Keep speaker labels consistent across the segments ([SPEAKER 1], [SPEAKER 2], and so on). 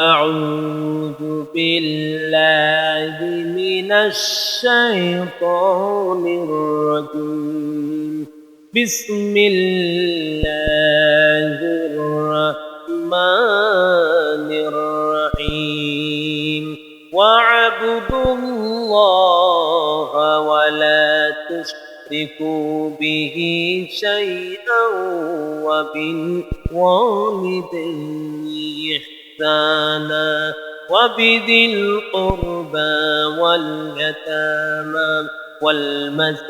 [SPEAKER 1] أعوذ بالله من الشيطان الرجيم. بسم الله الرحمن الرحيم. واعبدوا الله ولا تشركوا به شيئا وبالوالدين. إحسانا وبذي القربى واليتامى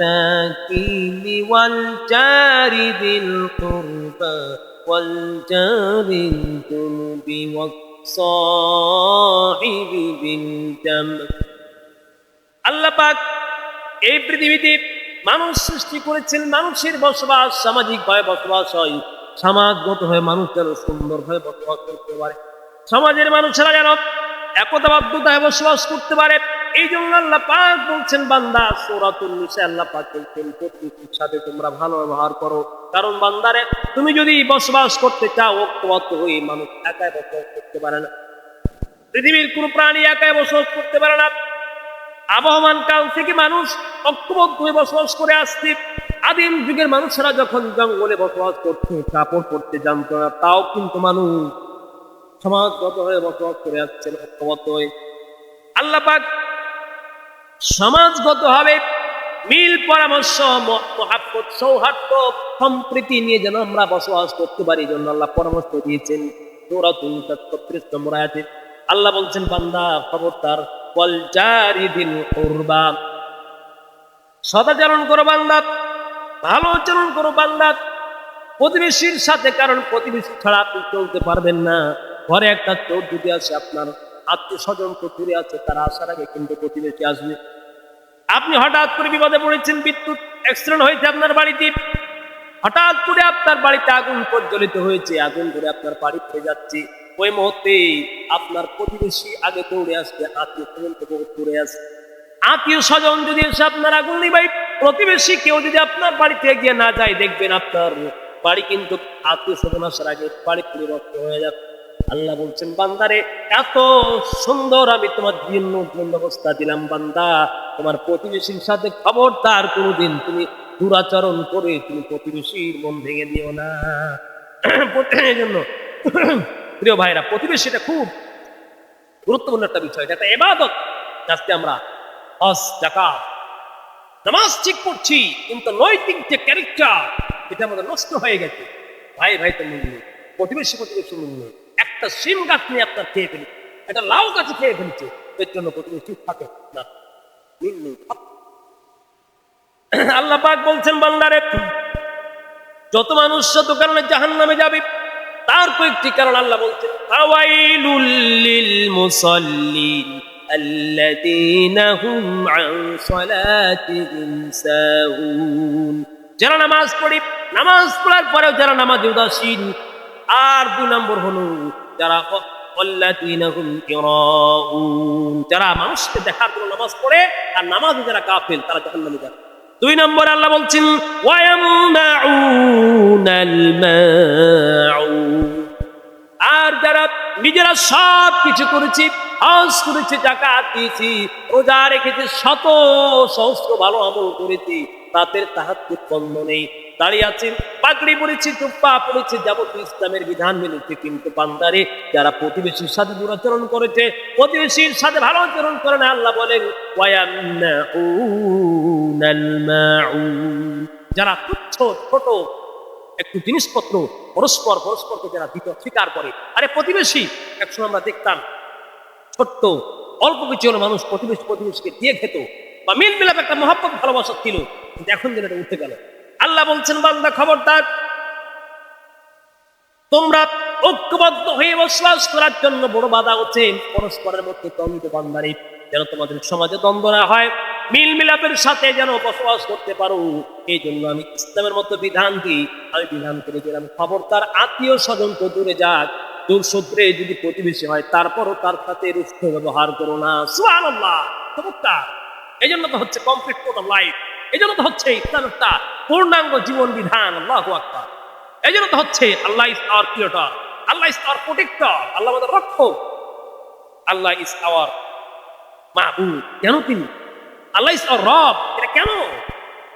[SPEAKER 1] والمساكين والجار ذي القربى والجار الجنب والصاحب بالجنب আল্লাহ পাক এই পৃথিবীতে মানুষ সৃষ্টি করেছেন মানুষের বসবাস সামাজিক ভাবে বসবাস হয় সমাজগত হয়ে মানুষ যেন সুন্দর হয়ে বসবাস করতে পারে সমাজের মানুষেরা যেন একতাবদ্ধতায় বসবাস করতে পারে। এই জন্য আল্লাহ পাক বলছেন, বান্দা সূরাতুল নিসা, আল্লাহ পাক বলছেন প্রকৃতির সাথে তোমরা ভালো ব্যবহার করো। কারণ বান্দারে, তুমি যদি বসবাস করতে চাও ঐক্যবদ্ধ হয়ে মানুষ একাই বসবাস করতে পারে না। পৃথিবীর কোন প্রাণী একাই বসবাস করতে পারে না। আবহমান কাল থেকে মানুষ ঐক্যবদ্ধ হয়ে বসবাস করে আসছে। আদিম যুগের মানুষেরা যখন জঙ্গলে বসবাস করছে কাপড় পরতে জানতো না, তাও কিন্তু মানুষ সমাজগত হয়ে বসবাস করে আসছেন ঐক্যবদ্ধ হয়ে আল্লাহ সমাজগত ভাবে মিল, পরামর্শ, ম- মহাব্বত, সৌহার্দ্য, সম্প্রীতি নিয়ে যেন আমরা বসবাস করতে পারি জন্য আল্লাহ পরামর্শ দিয়েছেন। সূরাতুল ছত্রিশ নম্বর আয়াতে আল্লাহ বলছেন, বান্দা, খবরদার, ওয়াল জারিদিল কুরবা। সদাচরণ করো বান্দা, ভালো আচরণ করো বান্দা। প্রতিবেশীর সাথে কারণ প্রতিবেশী ছাড়া আপনি চলতে পারবেন না। ঘরে একটা চোর যদি আসে, আপনার আত্মীয় স্বজন তো দূরে আছে তারা আসার আগে কিন্তু প্রতিবেশী আসবে। আপনি হঠাৎ করে বিপদে পড়েছেন, বিদ্যুৎ অ্যাক্সিডেন্ট হয়েছে আপনার বাড়িতে। হঠাৎ করে আপনার বাড়িতে আগুন প্রজ্বলিত হয়েছে, আগুন ধরে আপনার বাড়ি পড়ে যাচ্ছে। ওই মুহূর্তে আপনার প্রতিবেশী আগে দৌড়ে আসবে আত্মীয় স্বজন থেকে দৌড়ে আসবে। আত্মীয় স্বজন যদি এসে আপনার আগুন নিবাই প্রতিবেশী কেউ যদি আপনার বাড়িতে এগিয়ে না যায়, দেখবেন আপনার বাড়ি কিন্তু আত্মীয় স্বজন আসার আগে বাড়ি পরিবর্তন হয়ে যাবে আল্লাহ বলছেন, বান্দারে, এত সুন্দর আমি তোমার জীর্ণ বন্দোবস্তা দিলাম, বান্দা। তোমার প্রতিবেশীর সাথে খবরদার কোনোদিন তুমি দুরাচরণ করে তুমি প্রতিবেশীর মন ভেঙে দিও না। জন্য, প্রিয় ভাইরা, প্রতিবেশীটা খুব গুরুত্বপূর্ণ একটা বিষয়, এটা এবাদত আজকে আমরা হজ জাকাত নামাজ ঠিক করছি, কিন্তু নৈতিক যে ক্যারেক্টার এটা আমাদের নষ্ট হয়ে গেছে। ভাই ভাই, তো মূল্য প্রতিবেশী প্রতিবেশী মূল্য একটা সিম গাছ নিয়ে আপনার খেয়ে ফেলি। একটা লাউ গাছে খেয়ে ফেলছে। এর জন্য প্রতিবেশী থাকে। না আল্লাহ পাক বলছেন যত মানুষ কারণে জাহান নামে যাবে, তার কয়েকটি কারণ আল্লাহ বলছেন। যারা নামাজ পড়ে, নামাজ পড়ার পরেও যারা নামাজে উদাসীন, আর দুই নম্বর হলো যারা যারা মানুষকে দেখার জন্য নামাজ পড়ে আর নামাজে যারা কাফেল তারা জাহান্নামে যাবে। দুই নম্বর আল্লাহ বলছেন আর যারা নিজেরা সব কিছু করেছি, হজ করেছে জাকাত দিয়েছি, রোজা রেখেছে, শত সহস্র ভালো আমল করেছি তাদের তাহার বন্ধ নেই। দাঁড়িয়ে আছেন, পাগড়ি পড়েছি টুপ্পা পড়েছে যাবতীয় ইসলামের বিধান মেনেছে কিন্তু বান্দারে, যারা প্রতিবেশীর সাথে দুরাচরণ করেছে, প্রতিবেশীর সাথে ভালো আচরণ করে না, আল্লাহ বলেন যারা তুচ্ছ, ছোট, একটু জিনিসপত্র, পরস্পর, পরস্পরকে যারা দিত, স্বীকার করে। আরে প্রতিবেশী, একসময় আমরা দেখতাম, ছোট্ট, অল্প কিছু মানুষ প্রতিবেশী, প্রতিবেশীকে দিয়ে খেত। বা মিল মিলাপ একটা মহাব্বত, ভালোবাসা ছিল। কিন্তু এখন যেন এটা উঠে গেল। আল্লাহ বলছেন, বান্দা, খবরদার, তোমরা ঐক্যবদ্ধ হয়ে বসবাস করার জন্য বড় বাধা হচ্ছে, পরস্পরের মধ্যে দ্বন্দ্ব বান্দারি, যেন তোমাদের সমাজে দ্বন্দ্ব না হয়, মিল মিলাপের সাথে যেন বসবাস করতে পারো। এই জন্য আমি ইসলামের মতো বিধান দিই। আমি বিধান করে দিলাম খবরদার, আত্মীয় স্বজন তো দূরে যাক। দূর সূত্রে যদি প্রতিবেশী হয়, তারপরও তার সাথে রুক্ষ ব্যবহার করো না। সুবহানাল্লাহ, চমৎকার। এই জন্য তো হচ্ছে কমপ্লিট টোটাল লাইফ এই জন্য তো হচ্ছে ইসলাম একটা পূর্ণাঙ্গ জীবন বিধান, আল্লাহ আকবার। এই জন্য তো হচ্ছে Allah is our creator Allah is our protector আল্লাহ আমাদের রক্ষক। আল্লাহ ইস আওয়ার মাহবুব কেন তিনি? আল্লাহ ইস আওয়ার রব। এটা কেন?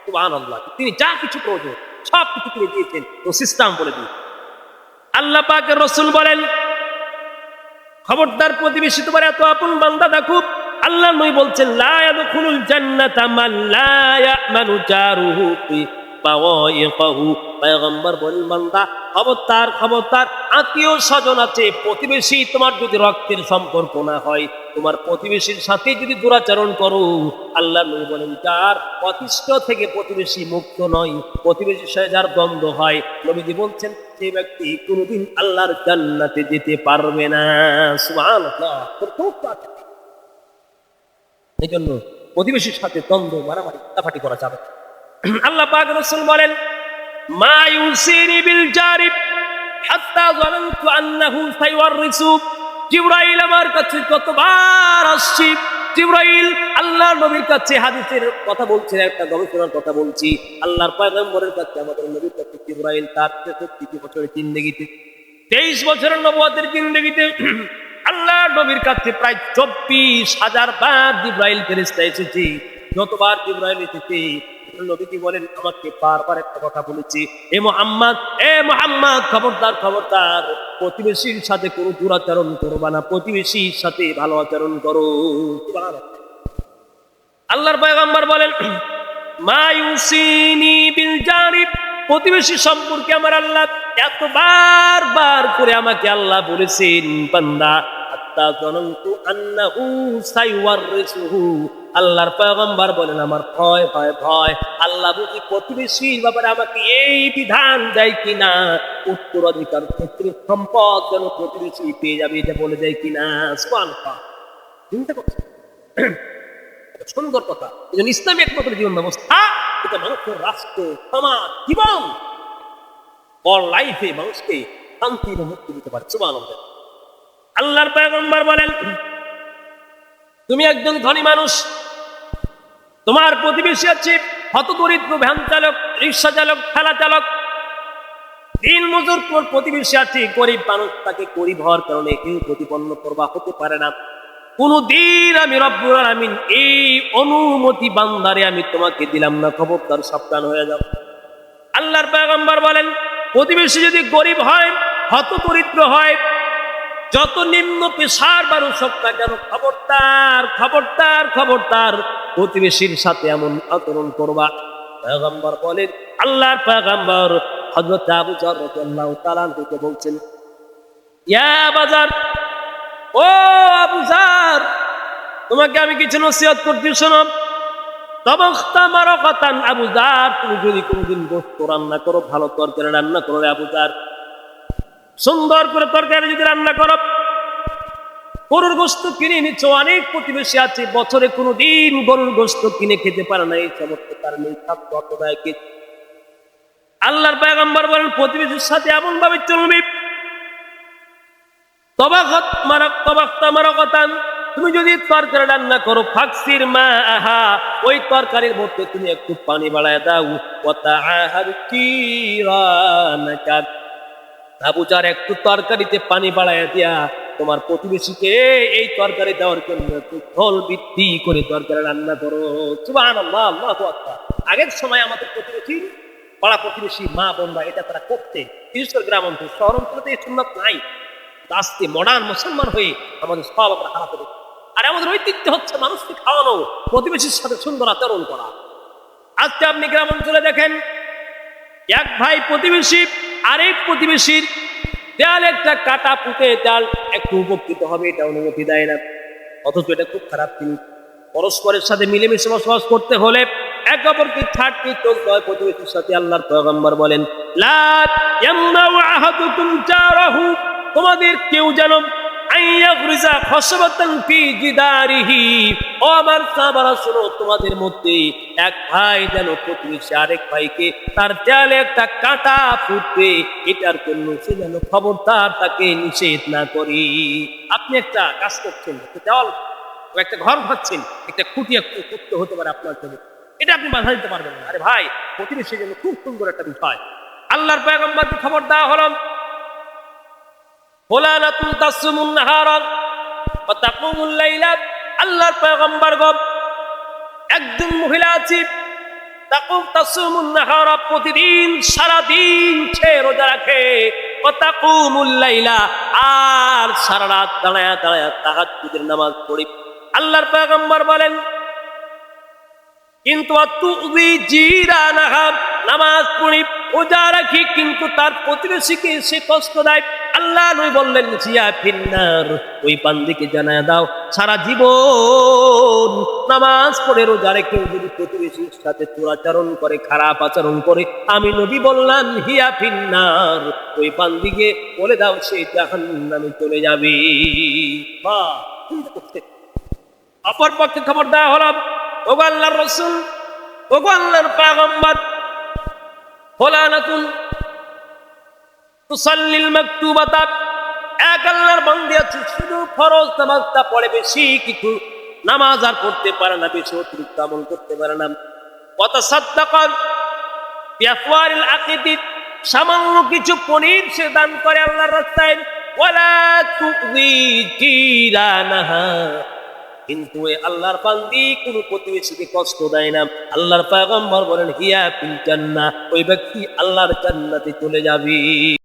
[SPEAKER 1] সুবহান আল্লাহ তিনি যা কিছু প্রয়োজন, সব কিছু তিনি দিয়েছেন। ও সিস্টেম বলে দিয়ে আল্লাহ পাকের রসুল বলেন, খবরদার প্রতিবেশী তোমার এত আপন বান্দা দেখুক আল্লাহ নই বলছেন, লা ইয়াদখুলুল জান্নাতা মান লা ইয়ামানু জারুহু পয়গম্বর বলেন বান্দা, খবরদার খবরদার, আত্মীয় স্বজন আছে, প্রতিবেশী তোমার যদি রক্তের সম্পর্ক না হয়, তোমার প্রতিবেশীর সাথে যদি দুরাচরণ করো। আল্লাহ নবী বলেন যার অতিষ্ঠ থেকে প্রতিবেশী মুক্ত নয় প্রতিবেশীর সাথে যার দ্বন্দ্ব হয়। নবীজি বলছেন সেই ব্যক্তি কোনোদিন আল্লাহর জান্নাতে যেতে পারবে না। সুবহানাল্লাহ। এই জন্য প্রতিবেশীর সাথে দ্বন্দ্ব, মারামারি কাটাফাটি করা যাবে আল্লাহ পাক রাসূল বলেন, মা ইউসিনি বিল জারিব হাত্তা যানানতু আন্নাহু সাইওয়ারিসু জিবরাইল আমার কাছে কতবার আসছি। জিবরাইল আল্লাহ নবীর কাছে হাদিসের কথা বলছে একটা গবেষণার কথা বলছি। আল্লাহর পয়গম্বরের কাছে, আমাদের নবীর কাছে জিবরাইল তার তেষট্টি বছরের জিন্দগিতে, তেইশ বছরের নবুয়তের জিন্দগিতে আল্লাহ নবীর কাছে প্রায় চব্বিশ হাজার বার জিব্রাইল ফেরেস্তা এসেছে। যতবার জিব্রাইল এসেছে, নবীজি বলেন, আমাকে বারবার একটা কথা বলেছি। এ মোহাম্মদ এ মোহাম্মদ, খবরদার খবরদার, প্রতিবেশীর সাথে কোনো দুরাচরণ করবা না। প্রতিবেশীর সাথে ভালো আচরণ করো। আল্লাহর পয়গম্বর বলেন, মা ইউসিনি বিল জারিব প্রতিবেশী সম্পর্কে আমার আল্লাহ এতবার বার করে আমাকে আল্লাহ বলেছেন, বান্দা আল্লাহর পয়গম্বর বলেন, আমার ভয় ভয় ভয়। আল্লাহ বুঝি প্রতিবেশীর ব্যাপারে আমাকে এই বিধান দেয় কিনা? উত্তরাধিকার ক্ষেত্রে সম্পদ যেন প্রতিবেশী পেয়ে যাবে, এটা বলে দেয় কিনা? সুন্দর কথা। এই জন্য ইসলামী একমাত্র জীবন ব্যবস্থা, এটা মানুষের রাষ্ট্র, সমাজ, জীবন। অল লাইফে মানুষকে শান্তি এবং মুক্তি দিতে পারে। সুবাহ আল্লাহর পয়গম্বর বলেন, তুমি একজন ধনী মানুষ। তোমার প্রতিবেশী আছে হত দরিদ্র ভ্যান চালক, রিক্সা চালক, ঠেলা চালক। দিন মজুর তোর প্রতিবেশী আছে, গরিব মানুষ তাকে গরিব হওয়ার কারণে কেউ প্রতিপন্ন করবা হতে পারে না। কোনদিন আমি রব্বুল আলামিন এই অনুমতি বান্দারে আমি তোমাকে দিলাম না, খবরদার সাবধান হয়ে যাও। আল্লাহর পয়গম্বর বলেন, প্রতিবেশী যদি গরিব হয় হত দরিদ্র হয় যত নিম্ন পেশার হোক না কেন, খবরদার খবরদার খবরদার, প্রতিবেশীর সাথে এমন আচরণ করবা। পয়গম্বর বলেন, আল্লাহর পয়গম্বর হযরত আবু বলছেন, ইয়া বাজার ও আবু জার তোমাকে আমি কিছু নসিহত করতে শোনো। তবস্তা মারো কথান আবু জার তুমি যদি কোনদিন গোস্ত রান্না করো, ভালো তরকারি রান্না করো আবু জার সুন্দর করে তরকারি যদি রান্না করো, গরুর গোস্ত কিনে নিচ্ছ, অনেক প্রতিবেশী আছে, বছরে কোনো দিন গরুর গোস্ত কিনে খেতে পারে না, এই সমস্ত কারণে অর্থদায়ক আল্লাহর পয়গম্বর বলেন, প্রতিবেশীর সাথে এমন ভাবে চলবে। তবাগত মারক তবাক্তা মারকতান, তুমি যদি তরকারি রান্না করো, ফাকসির মা আহা ওই তরকারির মধ্যে তুমি একটু পানি বাড়ায় দাও। ওতা আহার কিরানাকা আবুজার একটু তরকারিতে পানি বাড়ায় দিয়া তোমার প্রতিবেশীকে এই তরকারি দেওয়ার জন্য ফল বৃদ্ধি করে তরকারি রান্না করো। আল্লাহু আকবার। আগের সময় আমাদের প্রতিবেশী, পাড়া প্রতিবেশী, মা বোনরা এটা তারা করতে। বিশেষ করে গ্রাম অঞ্চল শহর অঞ্চলে এই সুন্নাত নাই। আস্তে মডার্ন মুসলমান হয়ে আমাদের সব আমরা হারাতে আর আমাদের ঐতিহ্য হচ্ছে মানুষকে খাওয়ানো, প্রতিবেশীর সাথে সুন্দর আচরণ করা। আজকে আপনি গ্রাম অঞ্চলে দেখেন, এক ভাই প্রতিবেশী আরেক প্রতিবেশীর দেয়াল একটা কাটা পুঁতে দেয়াল একটু উপকৃত হবে, এটা অনুমতি দেয় না। অথচ এটা খুব খারাপ জিনিস। পরস্পরের সাথে মিলেমিশে বসবাস করতে হলে এক অপরকে ছাড়তে চলতে হয়। প্রতিবেশীর সাথে আল্লাহর পয়গম্বর বলেন তোমাদের কেউ যেন তোমাদের মধ্যে এক ভাই যেন প্রতিবেশী আরেক ভাইকে তার দেয়ালে একটা কাঁটা ফুটবে, এটার জন্য সে যেন খবরদার তাকে নিষেধ না করি। আপনি একটা কাজ করছেন, একটা একটা ঘর ভাবছেন, একটা খুঁটি একটু হতে পারে আপনার জন্য। এটা আপনি বাধা দিতে পারবেন না। আরে ভাই, প্রতিবেশীর জন্য খুব সুন্দর একটা বিষয়। আল্লাহর খবর দেওয়া হলো। একজন মহিলা প্রতিদিন সারা দিন সে রোজা রাখে। আর সারা রাত নামাজ পড়ি। আল্লাহর পয়গম্বর বলেন, কিন্তু নামাজ পড়ি, রোজা রাখি, কিন্তু তার প্রতিবেশীকে সে কষ্ট দেয়। আল্লাহ নই বললেন, জিয়া ফিন্নার। ওই বান্দিকে জানায় দাও, সারা জীবন নামাজ পড়ে রোজা রেখে যদি প্রতিবেশীর সাথে চোরাচরণ করে, খারাপ আচরণ করে, আমি নবী বললাম, হিয়া ফিন্নার। ওই বান্দিকে বলে দাও, সে জাহান্নামে চলে যাবে। করতে। অপর পক্ষে খবর দেওয়া হলো, ওগো আল্লাহর রসুল, ওগো আল্লাহর পাগম্বর, ফলানাতুন এক ফরজ পড়ে বেশি নামাজ আর পড়তে পারে না করতে পারে না। কত আকিদি, সামান্য কিছু পনির সে দান করে আল্লাহর রাস্তায় কিন্তু আল্লাহর বান্দি কোনো প্রতিবেশীকে কষ্ট দেয় না। আল্লাহর পয়গম্বর বলেন, হিয়া ফিল জান্নাহ। ওই ব্যক্তি আল্লাহর জান্নাতে চলে যাবে।